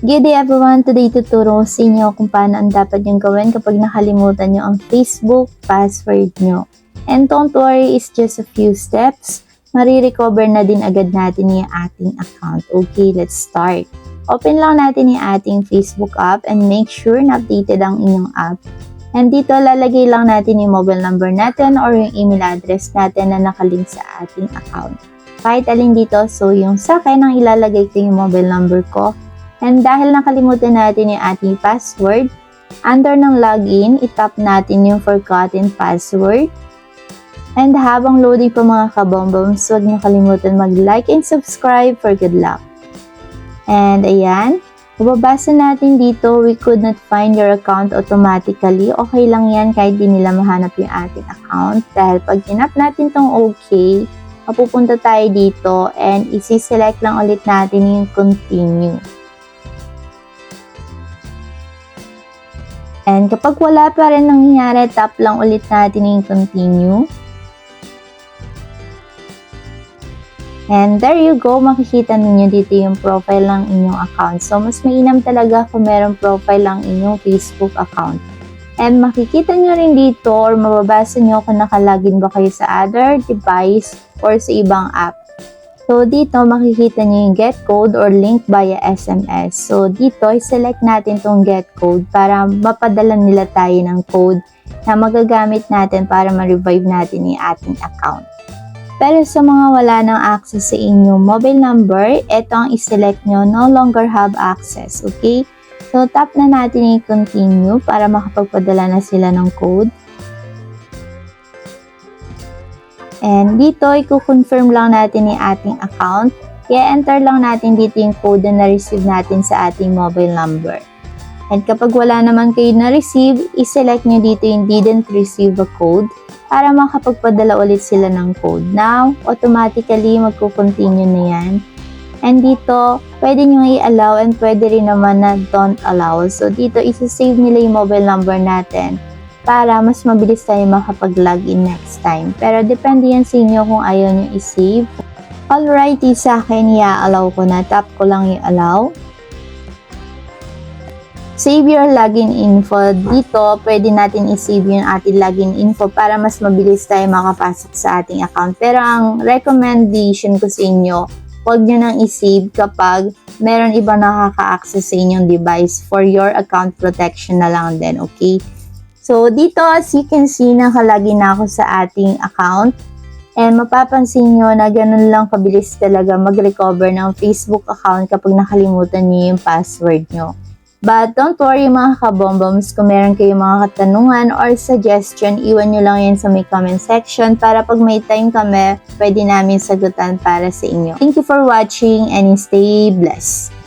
Good day everyone! Today tuturo ko sa inyo kung paano ang dapat yung gawin kapag nakalimutan nyo ang Facebook password nyo. And don't worry, it's just a few steps. Marirecover na din agad natin yung ating account. Okay, let's start. Open lang natin yung ating Facebook app and make sure na updated ang inyong app. And dito, lalagay lang natin yung mobile number natin or yung email address natin na nakalink sa ating account. Kahit alin dito, so yung sa akin, ang ilalagay ko yung mobile number ko. And dahil nakalimutan natin yung ating password, under ng login, itap natin yung forgotten password. And habang loading pa mga kabomboms, huwag niyo kalimutan mag-like and subscribe for good luck. And ayan, mababasa natin dito, we could not find your account automatically. Okay lang yan kahit di nila mahanap yung ating account. Dahil pag hinap natin tong okay, mapupunta tayo dito and isi-select lang ulit natin yung continue. And kapag wala pa rin nangyayari, tap lang ulit natin yung continue. And there you go, makikita ninyo dito yung profile ng inyong account. So, mas mainam talaga kung meron profile ang inyong Facebook account. And makikita nyo rin dito or mababasa nyo kung nakalagin ba kayo sa other device or sa ibang app. So, dito makikita nyo yung get code or link via SMS. So, dito, i-select natin tong get code para mapadala nila tayo ng code na magagamit natin para ma-revive natin yung ating account. Pero sa mga wala ng access sa inyong mobile number, ito ang i-select nyo, no longer have access, okay? So, tap na natin yung continue para makapagpadala na sila ng code. And dito, i-confirm lang natin yung ating account. I-enter lang natin dito yung code na na-receive natin sa ating mobile number. And kapag wala naman kayo na-receive, i-select nyo dito yung didn't receive a code para makapagpadala ulit sila ng code. Now, automatically magko-continue na yan. And dito, pwede nyo i-allow and pwede rin naman na don't allow. So dito, isa-save nila yung mobile number natin para mas mabilis tayo makapag-login next time. Pero depende yan sa inyo kung ayaw nyo i-save. Alrighty, sa akin, i-allow ko na. Tap ko lang yung allow. Save your login info. Dito, pwede natin i-save yung ating login info para mas mabilis tayo makapasok sa ating account. Pero ang recommendation ko sa inyo, huwag nyo nang i-save kapag meron iba nakaka-access sa inyong device for your account protection na lang din, okay? So, dito, as you can see, nakalagin na ako sa ating account. And mapapansin nyo na ganun lang kabilis talaga mag-recover ng Facebook account kapag nakalimutan nyo yung password nyo. But don't worry mga kabomboms, kung meron kayong mga katanungan or suggestion, iwan nyo lang yan sa may comment section para pag may time kami, pwede namin sagutan para sa inyo. Thank you for watching and stay blessed!